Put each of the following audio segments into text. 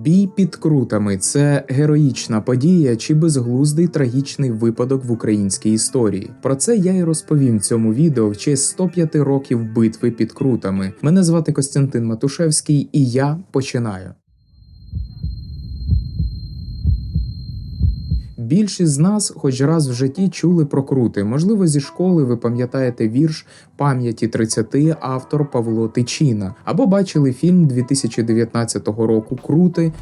Бій під крутами це героїчна подія чи безглуздий трагічний випадок в українській історії. Про це я і розповім в цьому відео в честь 105 років битви під крутами. Мене звати Костянтин Матушевський, і я починаю. Більшість з нас хоч раз в житті чули про крути. Можливо, зі школи ви пам'ятаєте вірш пам'яті 30 автор Павло Тичіна, або бачили фільм 2019 року Крути.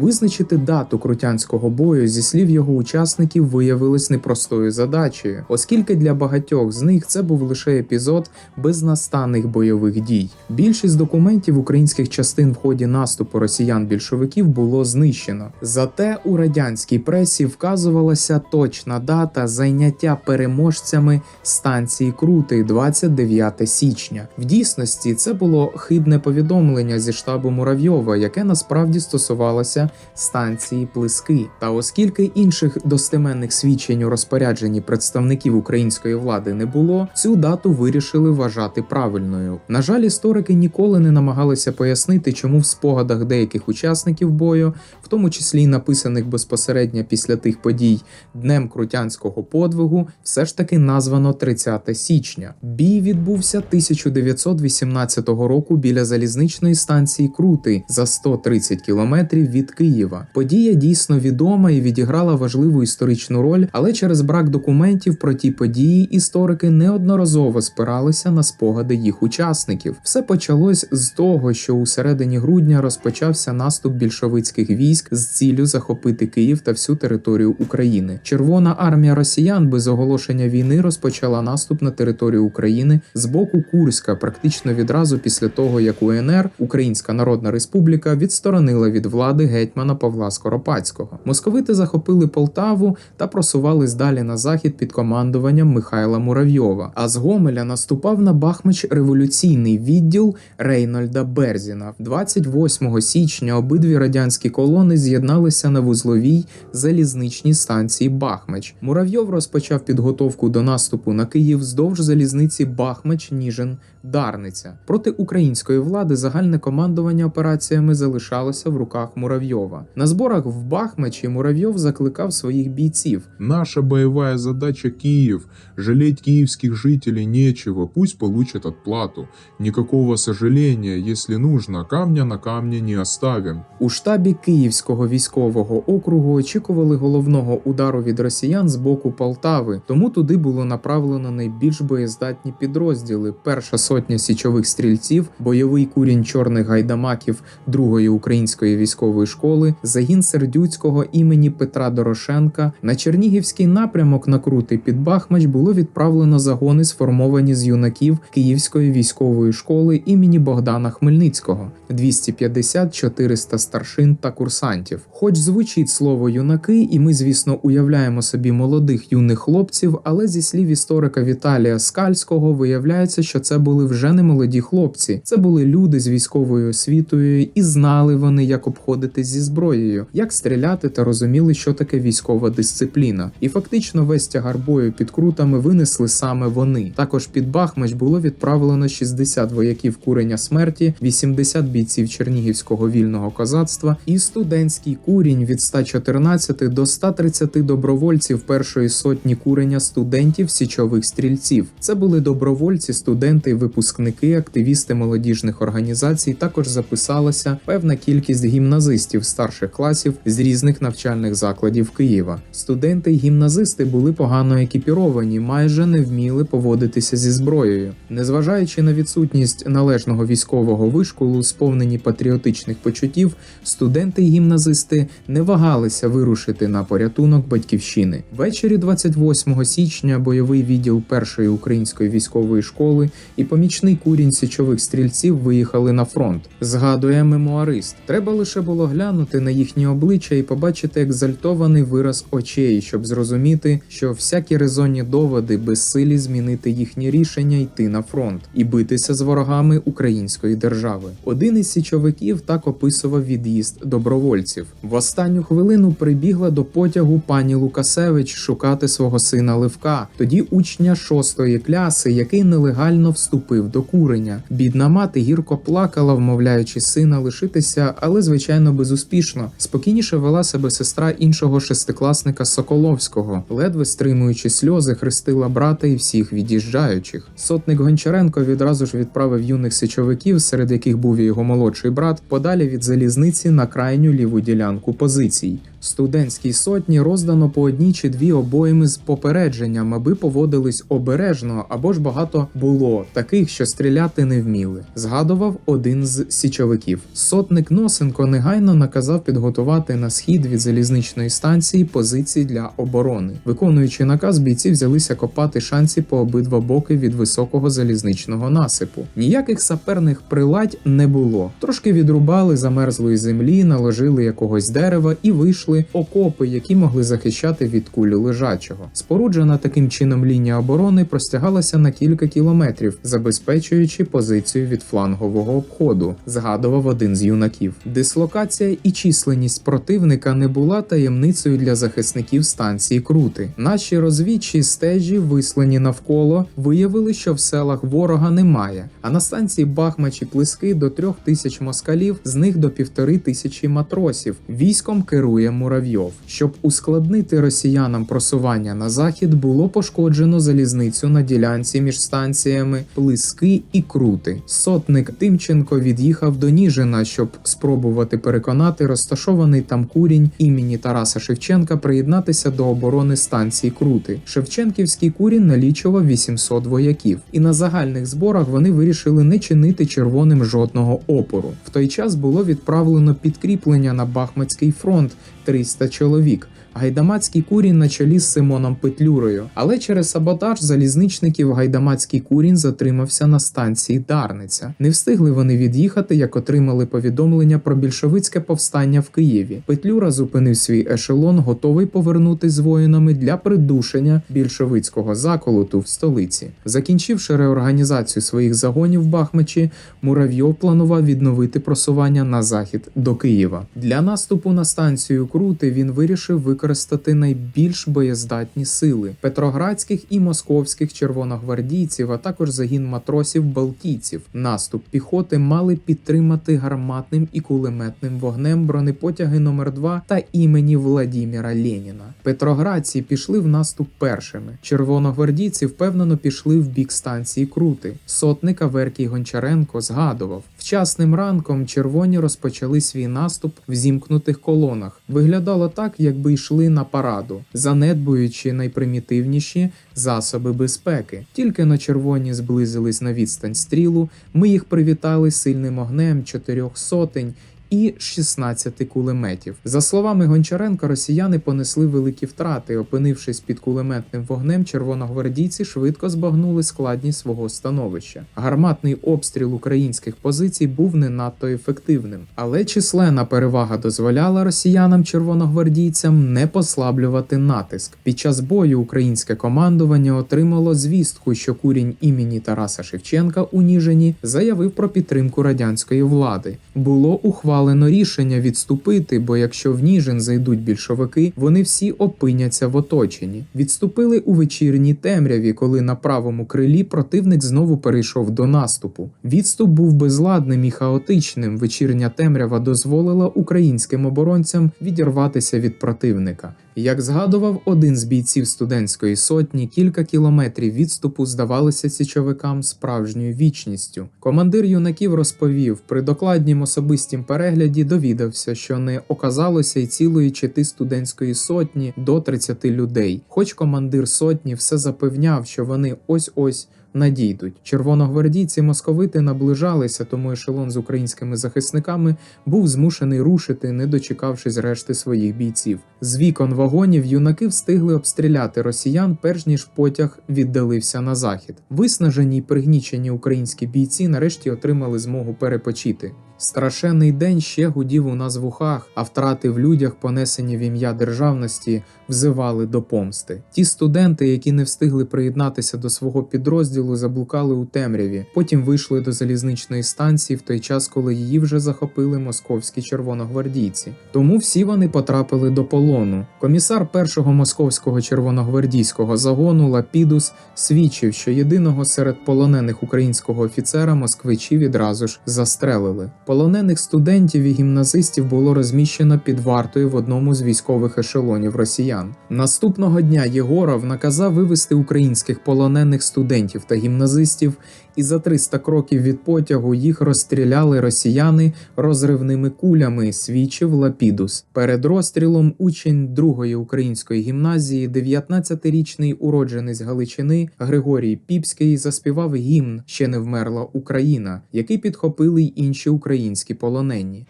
Визначити дату крутянського бою зі слів його учасників виявилось непростою задачею, оскільки для багатьох з них це був лише епізод безнастанних бойових дій. Більшість документів українських частин в ході наступу росіян-більшовиків було знищено. Зате у радянській пресі вказувалася точна дата зайняття переможцями станції Крути 29 січня. В дійсності це було хибне повідомлення зі штабу Муравйова, яке насправді стосувалося станції Плески. Та оскільки інших достеменних свідчень у розпорядженні представників української влади не було, цю дату вирішили вважати правильною. На жаль, історики ніколи не намагалися пояснити, чому в спогадах деяких учасників бою, в тому числі написаних безпосередньо після тих подій Днем Крутянського подвигу, все ж таки названо 30 січня. Бій відбувся 1918 року біля залізничної станції Крути за 130 кілометрів від Києва. Подія дійсно відома і відіграла важливу історичну роль, але через брак документів про ті події історики неодноразово спиралися на спогади їх учасників. Все почалось з того, що у середині грудня розпочався наступ більшовицьких військ з ціллю захопити Київ та всю територію України. Червона армія росіян без оголошення війни розпочала наступ на територію України з боку Курська, практично відразу після того, як УНР Українська Народна Республіка відсторонила від влади гетьмана Павла Скоропадського. Московити захопили Полтаву та просувались далі на захід під командуванням Михайла Муравйова. А з Гомеля наступав на Бахмач революційний відділ Рейнольда Берзіна. 28 січня обидві радянські колони з'єдналися на вузловій залізничній станції Бахмач. Муравйов розпочав підготовку до наступу на Київ вздовж залізниці Бахмач Ніжин Дарниця. Проти української влади загальне командування операціями залишалося в руках Муравйова. На зборах в Бахмачі Муравйов закликав своїх бійців. Наша боевая задача Киев. Жалеть киевских жителей нечего, пусть получат отплату. Никакого сожаления, если нужно, камня на камне не оставим. У штабі Київського військового округу очікували головного удару від росіян з боку Полтави, тому туди було направлено найбільш боєздатні підрозділи: перша сотня січових стрільців, бойовий курінь чорних гайдамаків другої української військової школи, загін сердюцького імені Петра Дорошенка. На Чернігівський напрямок на крути під Бахмач було відправлено загони, сформовані з юнаків Київської військової школи імені Богдана Хмельницького, 250-400 старшин та курсантів. Хоч звучить слово юнаки, і ми, звісно, уявляємо собі молодих юних хлопців, але зі слів історика Віталія Скальського виявляється, що це були вже не молоді хлопці, це були люди з військовою освітою, і знали вони, як обходитись зі зброєю, як стріляти та розуміли, що таке військова дисципліна. І фактично весь тягар бою під крутами винесли саме вони. Також під Бахмач було відправлено 60 вояків курення смерті, 80 бійців Чернігівського вільного козацтва і студентський курінь від 114 до 130 добровольців першої сотні курення студентів січових стрільців. Це були добровольці, студенти, випускники, активісти молодіжних організацій. Також записалася певна кількість гімназистів старших класів з різних навчальних закладів Києва. Студенти й гімназисти були погано екіпіровані, майже не вміли поводитися зі зброєю. Незважаючи на відсутність належного військового вишколу, сповнені патріотичних почуттів, студенти й гімназисти не вагалися вирушити на порятунок батьківщини. Ввечері 28 січня бойовий відділ першої української військової школи і помічний курінь січових стрільців виїхали на фронт. Згадує мемуарист. Треба лише було глянути на їхні обличчя і побачити екзальтований вираз очей, щоб зрозуміти, що всякі резонні доводи безсилі змінити їхні рішення йти на фронт і битися з ворогами української держави. Один із січовиків так описував від'їзд добровольців. В останню хвилину прибігла до потягу пані Лукасевич шукати свого сина Левка, тоді учня шостої кляси, який нелегально вступив до курення. Бідна мати гірко плакала, вмовляючи сина лишитися, але звичайно безуспішно. Спокійніше вела себе сестра іншого шестикласника Соколовського, ледве стримуючи сльози, хрестила брата і всіх від'їжджаючих. Сотник Гончаренко відразу ж відправив юних січовиків, серед яких був і його молодший брат, подалі від залізниці на крайню ліву ділянку позицій. Студентській сотні роздано по одній чи дві обойми з попередженням, аби поводились обережно, або ж багато було таких, що стріляти не вміли. Згадував один з січовиків. Сотник Носенко негайно наказав підготувати на схід від залізничної станції позиції для оборони. Виконуючи наказ, бійці взялися копати шанці по обидва боки від високого залізничного насипу. Ніяких саперних приладь не було. Трошки відрубали замерзлої землі, наложили якогось дерева і вийшли окопи, які могли захищати від кулі лежачого. Споруджена таким чином лінія оборони простягалася на кілька кілометрів, забезпечуючи позицію від флангового обходу. Згадував один з юнаків. Дислокація і численність противника не була таємницею для захисників станції Крути. Наші розвідчі стежі, вислані навколо, виявили, що в селах ворога немає. А на станції Бахмачі Плески до трьох тисяч москалів, з них до півтори тисячі матросів. Військом керує Муравйов. Щоб ускладнити росіянам просування на захід, було пошкоджено залізницю на ділянці між станціями Плески і Крути. Сотник Тимченко від'їхав до Ніжина, щоб спробувати переконати розташований там курінь імені Тараса Шевченка приєднатися до оборони станції Крути. Шевченківський курінь налічував 800 вояків, і на загальних зборах вони вирішили не чинити червоним жодного опору. В той час було відправлено підкріплення на Бахмацький фронт 300 чоловік. Гайдамацький курінь на чолі з Симоном Петлюрою, але через саботаж залізничників гайдамацький курінь затримався на станції Дарниця. Не встигли вони від'їхати, як отримали повідомлення про більшовицьке повстання в Києві. Петлюра зупинив свій ешелон, готовий повернутись з воїнами для придушення більшовицького заколоту в столиці. Закінчивши реорганізацію своїх загонів в Бахмачі, Муравйов планував відновити просування на захід до Києва. Для наступу на станцію Крути він вирішив використати найбільш боєздатні сили петроградських і московських червоногвардійців, а також загін матросів балтійців. Наступ піхоти мали підтримати гарматним і кулеметним вогнем бронепотяги номер 2 та імені Владіміра Леніна. Петроградці пішли в наступ першими. Червоногвардійці впевнено пішли в бік станції Крути. Сотник Аверкій Гончаренко згадував: вчасним ранком червоні розпочали свій наступ в зімкнутих колонах. Виглядало так, якби йшли на параду, занедбуючи найпримітивніші засоби безпеки. Тільки на червоні зблизились на відстань стрілу. Ми їх привітали сильним огнем чотирьох сотень. І 16 кулеметів. За словами Гончаренка, росіяни понесли великі втрати. Опинившись під кулеметним вогнем, червоногвардійці швидко збагнули складність свого становища. Гарматний обстріл українських позицій був не надто ефективним, але численна перевага дозволяла росіянам червоногвардійцям не послаблювати натиск. Під час бою українське командування отримало звістку, що курінь імені Тараса Шевченка у Ніжині заявив про підтримку радянської влади. Було ухвалено рішення відступити, бо якщо в Ніжин зайдуть більшовики, вони всі опиняться в оточенні. Відступили у вечірній темряві, коли на правому крилі противник знову перейшов до наступу. Відступ був безладним і хаотичним. Вечірня темрява дозволила українським оборонцям відірватися від противника. Як згадував один з бійців студентської сотні, кілька кілометрів відступу здавалися січовикам справжньою вічністю. Командир юнаків розповів, при докладнім особистім перегляді довідався, що не оказалося й цілої чити студентської сотні до 30 людей. Хоч командир сотні все запевняв, що вони ось ось. Надійдуть червоногвардійці московити наближалися, тому ешелон з українськими захисниками був змушений рушити, не дочекавшись решти своїх бійців. З вікон вагонів юнаки встигли обстріляти росіян, перш ніж потяг віддалився на захід. Виснажені й пригнічені українські бійці нарешті отримали змогу перепочити. Страшенний день ще гудів у нас в ухах, а втрати в людях, понесені в ім'я державності, взивали до помсти. Ті студенти, які не встигли приєднатися до свого підрозділу, заблукали у темряві. Потім вийшли до залізничної станції в той час, коли її вже захопили московські червоногвардійці. Тому всі вони потрапили до полону. Комісар першого московського червоногвардійського загону Лапідус свідчив, що єдиного серед полонених українського офіцера москвичі відразу ж застрелили. Полонених студентів і гімназистів було розміщено під вартою в одному з військових ешелонів росіян. Наступного дня Єгоров наказав вивести українських полонених студентів та гімназистів, і за 300 кроків від потягу їх розстріляли росіяни розривними кулями, свідчив Лапідус. Перед розстрілом учень другої української гімназії, 19-річний уродженець Галичини Григорій Піпський заспівав гімн Ще не вмерла Україна, який підхопили й інші українські полонені.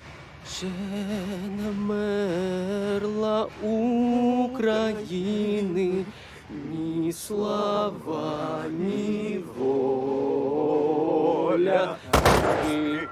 Ще не мерла України, ні слава, ні воля. Ні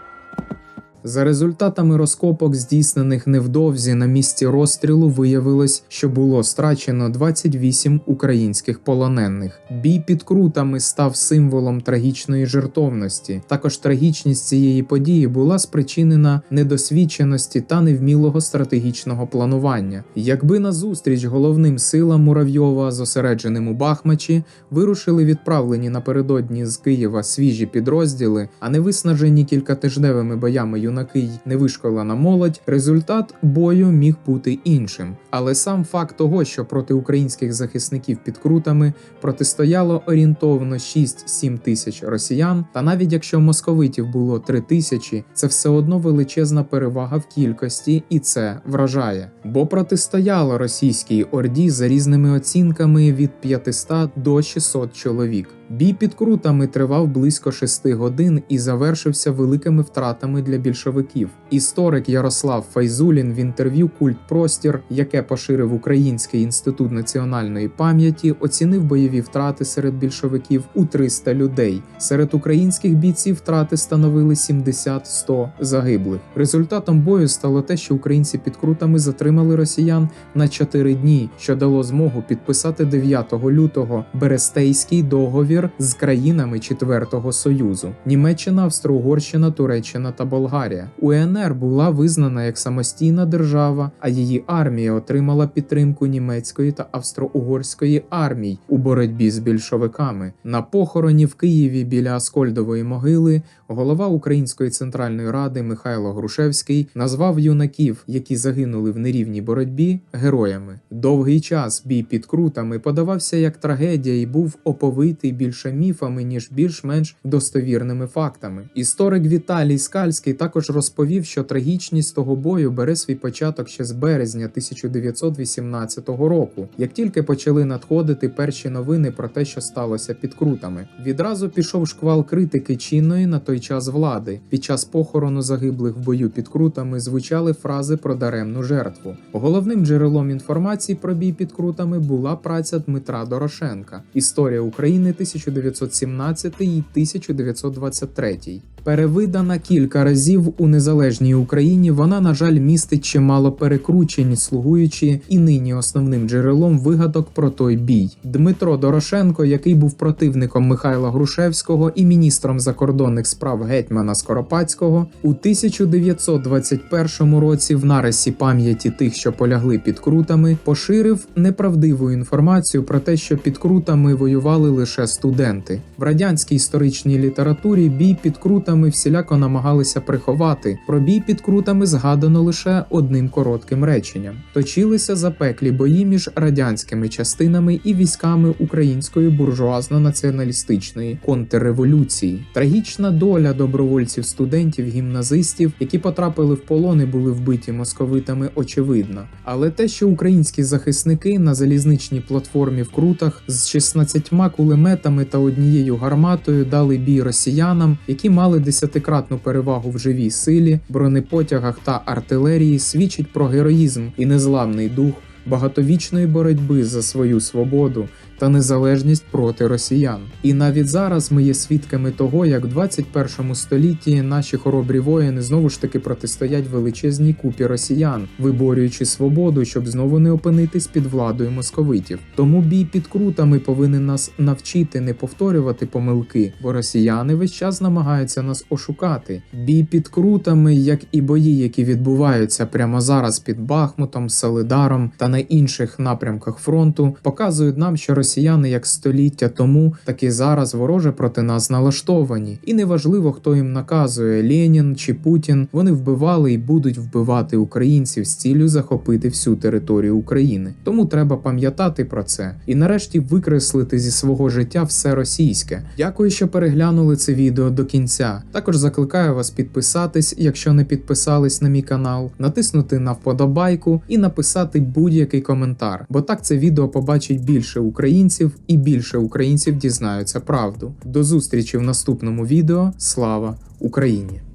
За результатами розкопок, здійснених невдовзі на місці розстрілу, виявилось, що було страчено 28 українських полонених. Бій під крутами став символом трагічної жертовності. Також трагічність цієї події була спричинена недосвідченості та невмілого стратегічного планування. Якби на зустріч головним силам Муравйова, зосередженим у Бахмачі, вирушили відправлені напередодні з Києва свіжі підрозділи, а не виснажені кількатижневими боями юнаки й невишколена молодь, результат бою міг бути іншим. Але сам факт того, що проти українських захисників під крутами протистояло орієнтовно 6-7 тисяч росіян, та навіть якщо московитів було 3 тисячі, це все одно величезна перевага в кількості, і це вражає. Бо протистояло російській орді за різними оцінками від 500 до 600 чоловік. Бій під крутами тривав близько 6 годин і завершився великими втратами для більшовиків. Історик Ярослав Файзулін в інтерв'ю Культ Простір, яке поширив Український інститут національної пам'яті, оцінив бойові втрати серед більшовиків у 300 людей. Серед українських бійців втрати становили 70-100 загиблих. Результатом бою стало те, що українці під крутами затримали росіян на 4 дні, що дало змогу підписати 9 лютого Берестейський договір з країнами Четвертого Союзу: Німеччина, Австро-Угорщина, Туреччина та Болгарія. УНР була визнана як самостійна держава, а її армія отримала підтримку німецької та австро-угорської армій у боротьбі з більшовиками. На похороні в Києві біля Аскольдової могили голова Української центральної ради Михайло Грушевський назвав юнаків, які загинули в нерівній боротьбі, героями. Довгий час бій під крутами подавався як трагедія і був оповитий більше міфами ніж більш-менш достовірними фактами. Історик Віталій Скальський також розповів, що трагічність того бою бере свій початок ще з березня 1918 року, як тільки почали надходити перші новини про те, що сталося під крутами. Відразу пішов шквал критики чинної на той час влади. Під час похорону загиблих в бою під крутами звучали фрази про даремну жертву. Головним джерелом інформації про бій під крутами була праця Дмитра Дорошенка Історія України 1917 і 1923. Перевидана кілька разів у незалежній Україні, вона, на жаль, містить чимало перекручень, слугуючи і нині основним джерелом вигадок про той бій. Дмитро Дорошенко, який був противником Михайла Грушевського і міністром закордонних справ гетьмана Скоропадського, у 1921 році в нарисі пам'яті тих, що полягли під крутами, поширив неправдиву інформацію про те, що під крутами воювали лише студенти. В радянській історичній літературі бій під крутами всіляко намагалися приховати. Про бій під крутами згадано лише одним коротким реченням: точилися запеклі бої між радянськими частинами і військами української буржуазно-націоналістичної контрреволюції. Трагічна доля добровольців, студентів, гімназистів, які потрапили в полон і були вбиті московитами, очевидна. Але те, що українські захисники на залізничній платформі в крутах з 16 кулеметами та однією гарматою дали бій росіянам, які мали десятикратну перевагу в живій силі, бронепотягах та артилерії, свідчить про героїзм і незламний дух багатовічної боротьби за свою свободу та незалежність проти росіян. І навіть зараз ми є свідками того, як в 21 столітті наші хоробрі воїни знову ж таки протистоять величезній купі росіян, виборюючи свободу, щоб знову не опинитись під владою московитів. Тому бій під крутами повинен нас навчити не повторювати помилки, бо росіяни весь час намагаються нас ошукати. Бій під крутами, як і бої, які відбуваються прямо зараз під Бахмутом, Солидаром та на інших напрямках фронту, показують нам, що росіяни як століття тому, так і зараз вороже проти нас налаштовані. І неважливо, хто їм наказує Ленін чи Путін. Вони вбивали і будуть вбивати українців з ціллю захопити всю територію України. Тому треба пам'ятати про це і нарешті викреслити зі свого життя все російське. Дякую, що переглянули це відео до кінця. Також закликаю вас підписатись, якщо не підписались на мій канал, натиснути на вподобайку і написати будь-який коментар, бо так це відео побачить більше українців і більше українців дізнаються правду. До зустрічі в наступному відео. Слава Україні!